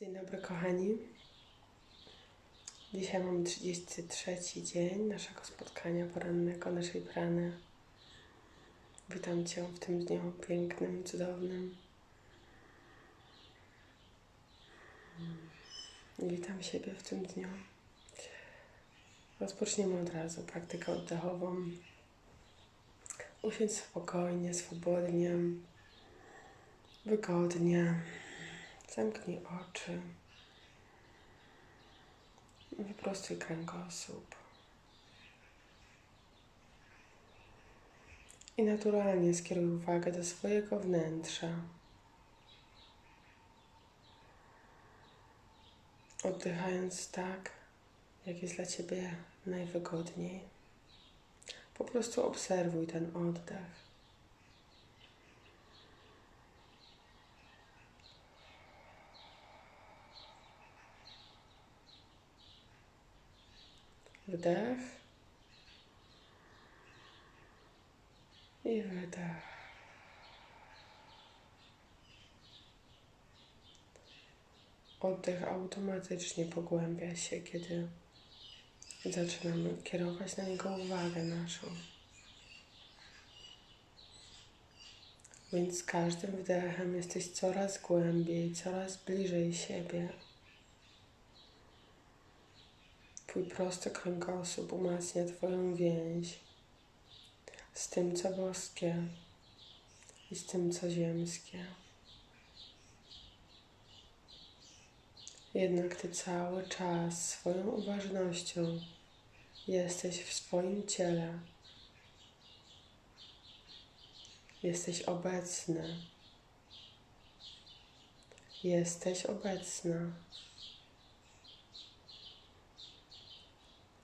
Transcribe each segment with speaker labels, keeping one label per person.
Speaker 1: Dzień dobry, kochani. Dzisiaj mamy 33 dzień naszego spotkania porannego, naszej prany. Witam Cię w tym dniu pięknym, cudownym. Witam siebie w tym dniu. Rozpoczniemy od razu praktykę oddechową. Usiądź spokojnie, swobodnie, wygodnie. Zamknij oczy. Wyprostuj kręgosłup. I naturalnie skieruj uwagę do swojego wnętrza. Oddychając tak, jak jest dla Ciebie najwygodniej. Po prostu obserwuj ten oddech. Wdech i wydech. Oddech automatycznie pogłębia się, kiedy zaczynamy kierować na niego uwagę naszą. Więc z każdym wdechem jesteś coraz głębiej, coraz bliżej siebie. Twój prosty kręgosłup umacnia Twoją więź z tym, co boskie i z tym, co ziemskie. Jednak Ty cały czas swoją uważnością jesteś w swoim ciele. Jesteś obecny. Jesteś obecna.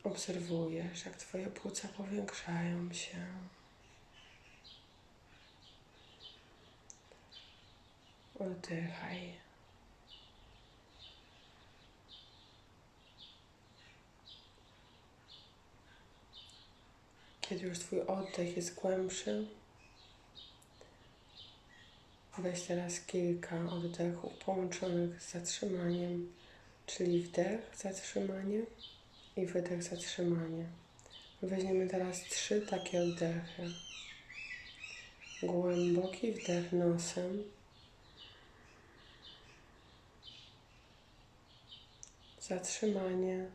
Speaker 1: Obserwujesz, jak Twoje płuca powiększają się. Oddychaj. Kiedy już Twój oddech jest głębszy, weź teraz kilka oddechów połączonych z zatrzymaniem, czyli wdech, zatrzymanie i wydech, zatrzymanie. Weźmiemy teraz trzy takie oddechy. Głęboki wdech nosem. Zatrzymanie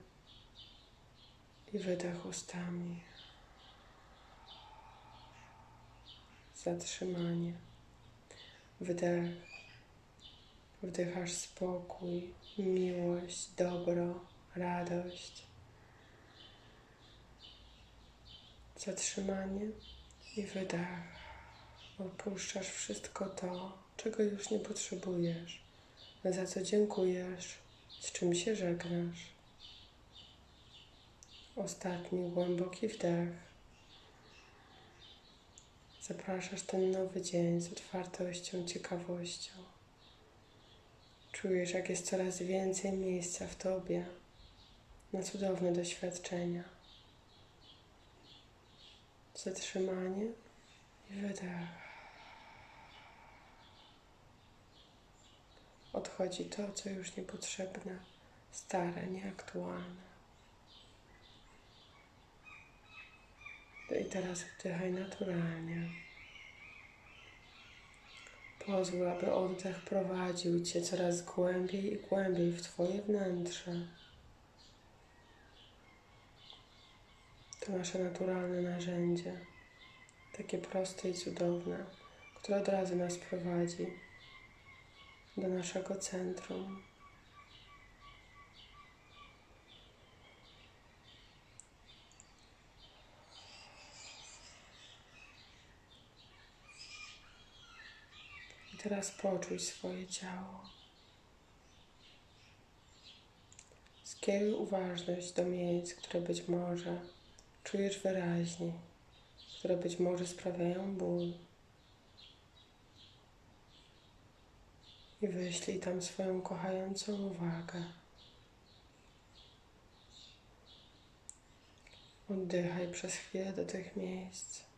Speaker 1: i wydech ustami. Zatrzymanie. Wdech. Wdychasz spokój, miłość, dobro, radość. Zatrzymanie i wydech. Opuszczasz wszystko to, czego już nie potrzebujesz, za co dziękujesz, z czym się żegnasz. Ostatni głęboki wdech. Zapraszasz ten nowy dzień z otwartością, ciekawością. Czujesz, jak jest coraz więcej miejsca w tobie na cudowne doświadczenia zatrzymanie i wydech. Odchodzi to, co już niepotrzebne, stare, nieaktualne. I teraz wdychaj naturalnie. Pozwól, aby oddech prowadził Cię coraz głębiej i głębiej w Twoje wnętrze. To nasze naturalne narzędzie, takie proste i cudowne, które od razu nas prowadzi do naszego centrum. I teraz poczuj swoje ciało. Skieruj uważność do miejsc, które być może czujesz wyraźnie, które być może sprawiają ból. I wyślij tam swoją kochającą uwagę. Oddychaj przez chwilę do tych miejsc.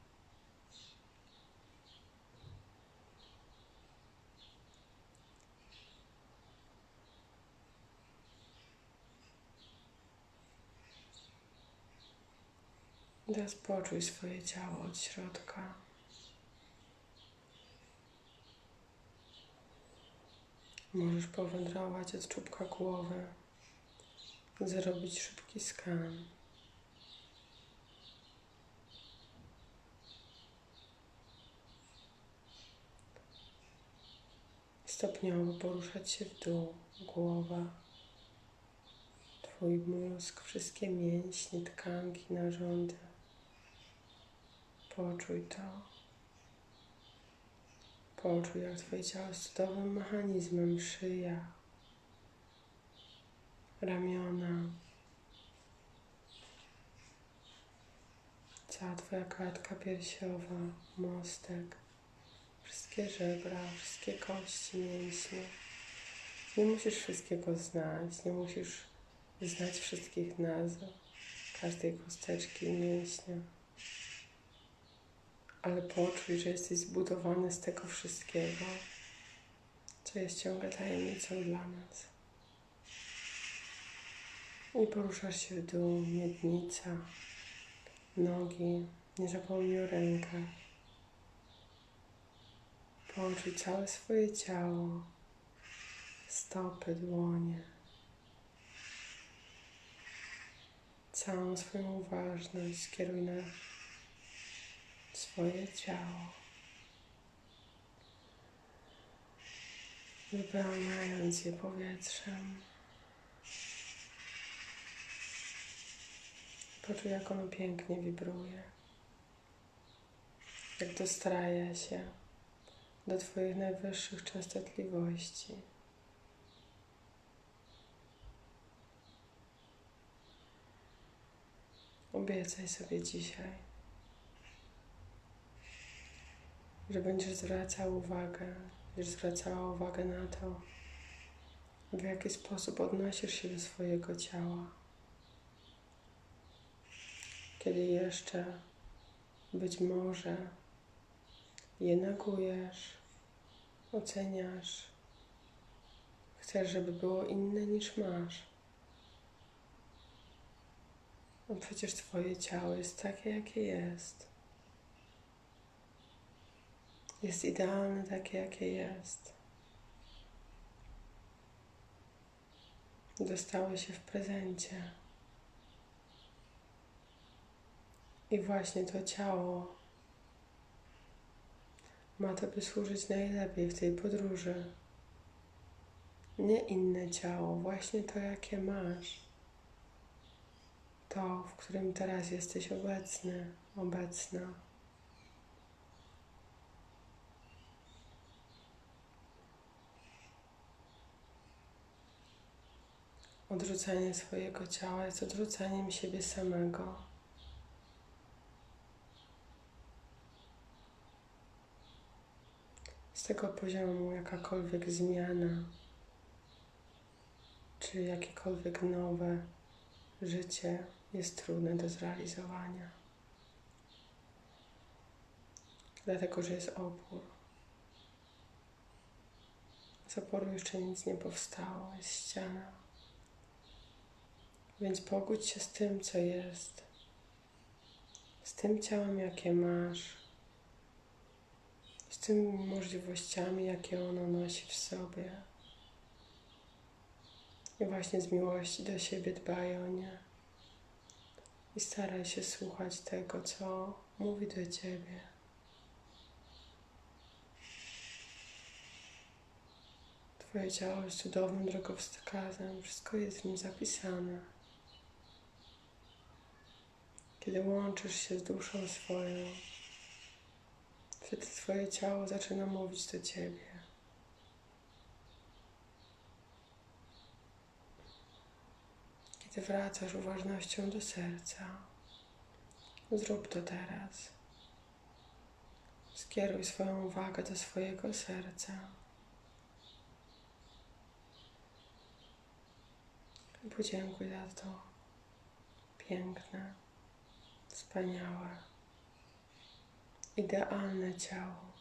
Speaker 1: Teraz poczuj swoje ciało od środka. Możesz powędrować od czubka głowy, zrobić szybki skan. Stopniowo poruszać się w dół, głowa, Twój mózg, wszystkie mięśnie, tkanki, narządy. Poczuj to. Poczuj, jak Twoje ciało jest cudownym mechanizmem. Szyja, ramiona, cała Twoja klatka piersiowa, mostek, wszystkie żebra, wszystkie kości, mięśnie. Nie musisz wszystkiego znać, nie musisz znać wszystkich nazw, każdej kosteczki i mięśnia ale poczuj, że jesteś zbudowany z tego wszystkiego, co jest ciągle tajemnicą dla nas. I poruszasz się w dół, miednica, nogi, nie zapomnij o rękach. Poczuj całe swoje ciało, stopy, dłonie. Całą swoją uważność skieruj na swoje ciało. Wypełniając je powietrzem. Poczuj, jak ono pięknie wibruje. Jak dostraja się do Twoich najwyższych częstotliwości. Obiecaj sobie dzisiaj, że będziesz zwracał uwagę, będziesz zwracała uwagę na to, w jaki sposób odnosisz się do swojego ciała. Kiedy jeszcze być może je negujesz, oceniasz, chcesz, żeby było inne niż masz. No przecież Twoje ciało jest takie, jakie jest. Jest idealne takie, jakie jest. Dostało się w prezencie. I właśnie to ciało ma Tobie służyć najlepiej w tej podróży. Nie inne ciało, właśnie to, jakie masz. To, w którym teraz jesteś obecny, obecna. Odrzucanie swojego ciała jest odrzucaniem siebie samego. Z tego poziomu jakakolwiek zmiana, czy jakiekolwiek nowe życie jest trudne do zrealizowania. Dlatego, że jest opór. Z oporu jeszcze nic nie powstało, jest ściana. Więc pogódź się z tym, co jest, z tym ciałem, jakie masz, z tymi możliwościami, jakie ono nosi w sobie. I właśnie z miłości do siebie dbaj o nie. I staraj się słuchać tego, co mówi do ciebie. Twoje ciało jest cudownym drogowskazem, wszystko jest w nim zapisane. Kiedy łączysz się z duszą swoją, wtedy Twoje ciało zaczyna mówić do Ciebie. Kiedy wracasz uważnością do serca, zrób to teraz. Skieruj swoją uwagę do swojego serca. I podziękuj za to piękne wspaniałe, idealne ciało.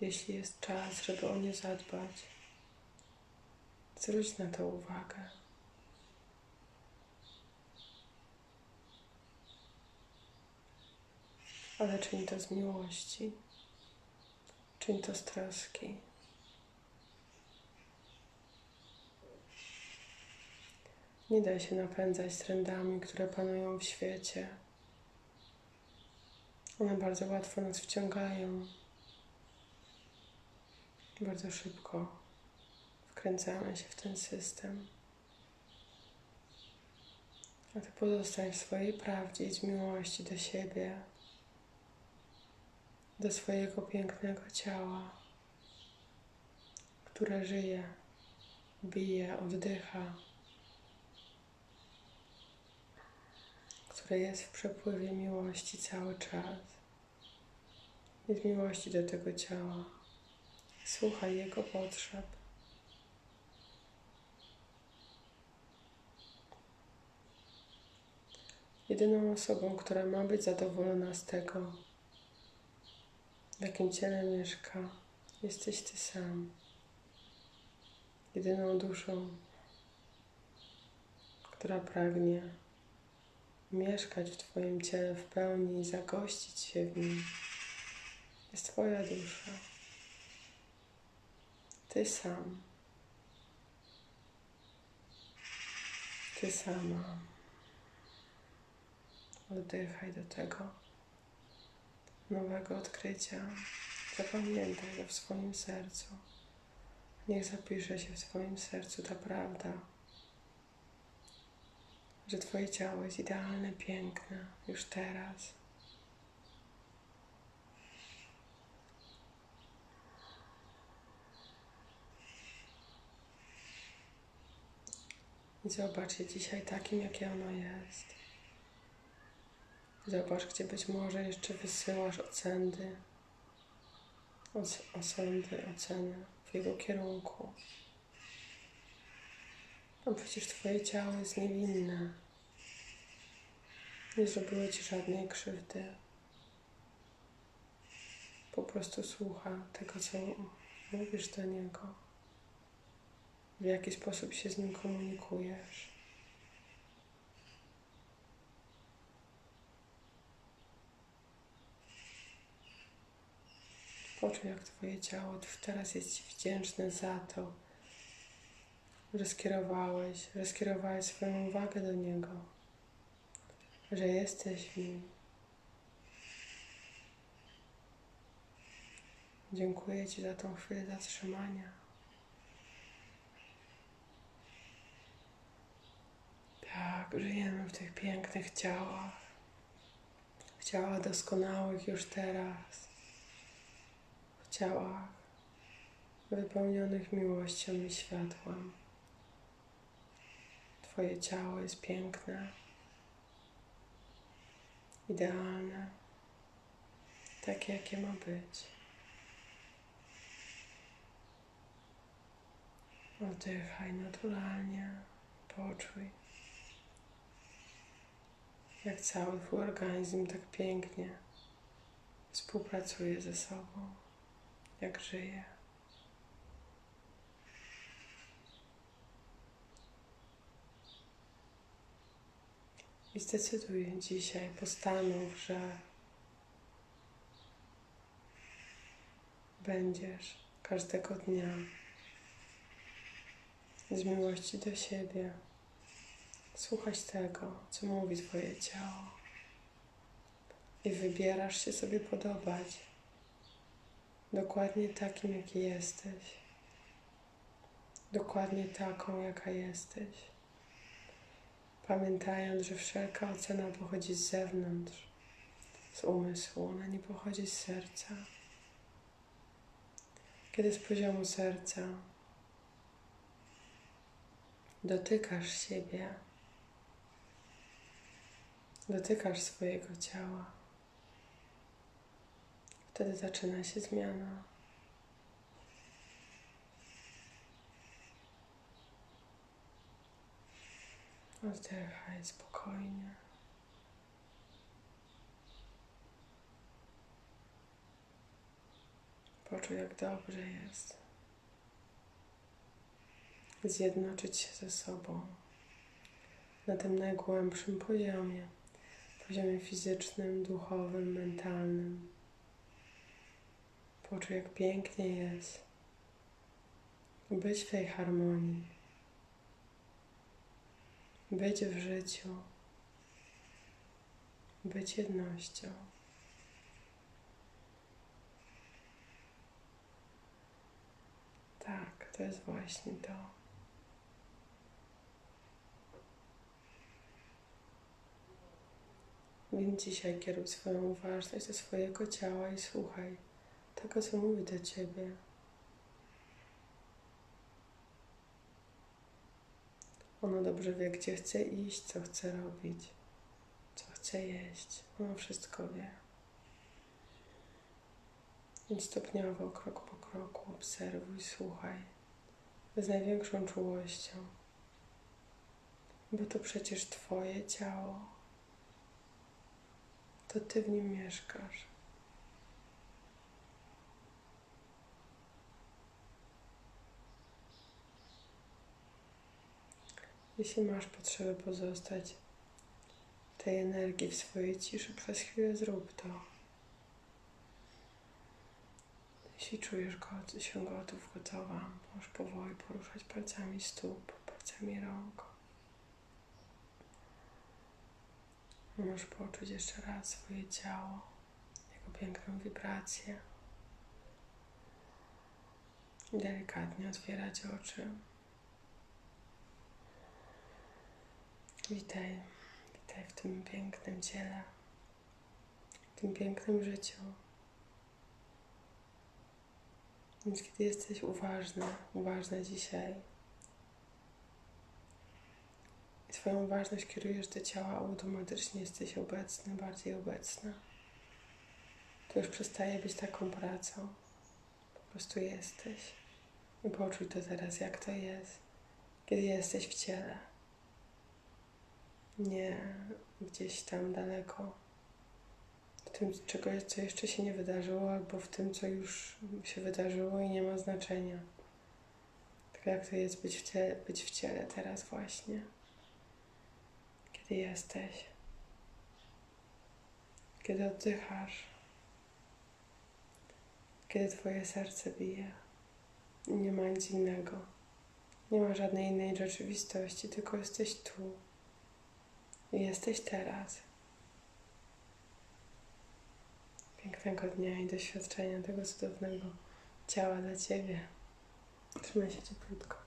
Speaker 1: Jeśli jest czas, żeby o nie zadbać, Zwróć na to uwagę. Ale czyń to z miłości. Czyń to z troski. Nie daj się napędzać trendami, które panują w świecie. One bardzo łatwo nas wciągają. Bardzo szybko wkręcamy się w ten system. A ty pozostań w swojej prawdzie i z miłości do siebie, do swojego pięknego ciała, które żyje, bije, oddycha, które jest w przepływie miłości cały czas. Z miłości do tego ciała. Słuchaj jego potrzeb. Jedyną osobą, która ma być zadowolona z tego, w jakim ciele mieszka, jesteś Ty sam. Jedyną duszą, która pragnie mieszkać w Twoim ciele w pełni i zagościć się w nim, jest Twoja dusza. Ty sam. Ty sama. Oddychaj do tego nowego odkrycia. Zapamiętaj to w swoim sercu. Niech zapisze się w swoim sercu ta prawda, że Twoje ciało jest idealne, piękne już teraz. Zobacz je dzisiaj takim, jakie ono jest. Zobacz, gdzie być może jeszcze wysyłasz oceny, osądy, oceny w jego kierunku. No przecież Twoje ciało jest niewinne. Nie zrobiło Ci żadnej krzywdy. Po prostu słucha tego, co mówisz do niego. W jaki sposób się z nim komunikujesz. Poczuj, jak Twoje ciało teraz jest Ci wdzięczne za to, że skierowałeś swoją uwagę do Niego, że jesteś w Nim. Dziękuję Ci za tą chwilę zatrzymania. Tak, żyjemy w tych pięknych ciałach, w ciałach doskonałych już teraz ciałach wypełnionych miłością i światłem. Twoje ciało jest piękne, idealne, takie jakie ma być. Oddychaj naturalnie, poczuj, jak cały Twój organizm tak pięknie współpracuje ze sobą jak żyje. I zdecyduj dzisiaj, postanów, że będziesz każdego dnia z miłości do siebie słuchać tego, co mówi Twoje ciało. I wybierasz się sobie podobać dokładnie takim, jaki jesteś, dokładnie taką, jaka jesteś, pamiętając, że wszelka ocena pochodzi z zewnątrz, z umysłu, ona nie pochodzi z serca. Kiedy z poziomu serca dotykasz siebie, dotykasz swojego ciała, Wtedy zaczyna się zmiana. Oddychaj spokojnie. Poczuj, jak dobrze jest. zjednoczyć się ze sobą na tym najgłębszym poziomie, poziomie fizycznym, duchowym, mentalnym. Poczuj, jak pięknie jest być w tej harmonii, być w życiu, być jednością. Tak, to jest właśnie to. Więc dzisiaj kieruj swoją uważność do swojego ciała i słuchaj tego, co mówi do ciebie. Ono dobrze wie, gdzie chce iść, co chce robić, co chce jeść. Ono wszystko wie. Więc stopniowo, krok po kroku, obserwuj, słuchaj z największą czułością, bo to przecież Twoje ciało. To Ty w nim mieszkasz. Jeśli masz potrzebę pozostać tej energii, w swojej ciszy, przez chwilę zrób to. Jeśli czujesz go, się gotów, gotowa, możesz powoli poruszać palcami stóp, palcami rąk. Możesz poczuć jeszcze raz swoje ciało, jego piękną wibrację. Delikatnie otwierać oczy. Witaj, witaj w tym pięknym ciele, w tym pięknym życiu. Więc kiedy jesteś uważny, uważna dzisiaj i swoją uważność kierujesz do ciała, automatycznie jesteś obecny, bardziej obecna. To już przestaje być taką pracą. Po prostu jesteś. I poczuj to teraz, jak to jest, kiedy jesteś w ciele. Nie gdzieś tam daleko w tym, czego, co jeszcze się nie wydarzyło, albo w tym, co już się wydarzyło i nie ma znaczenia. Tak jak to jest być w ciele, być w ciele teraz właśnie, kiedy jesteś, kiedy oddychasz, kiedy Twoje serce bije nie ma nic innego. Nie ma żadnej innej rzeczywistości, tylko jesteś tu. Jesteś teraz. pięknego dnia i doświadczenia tego cudownego ciała dla Ciebie. Trzymaj się cieplutko.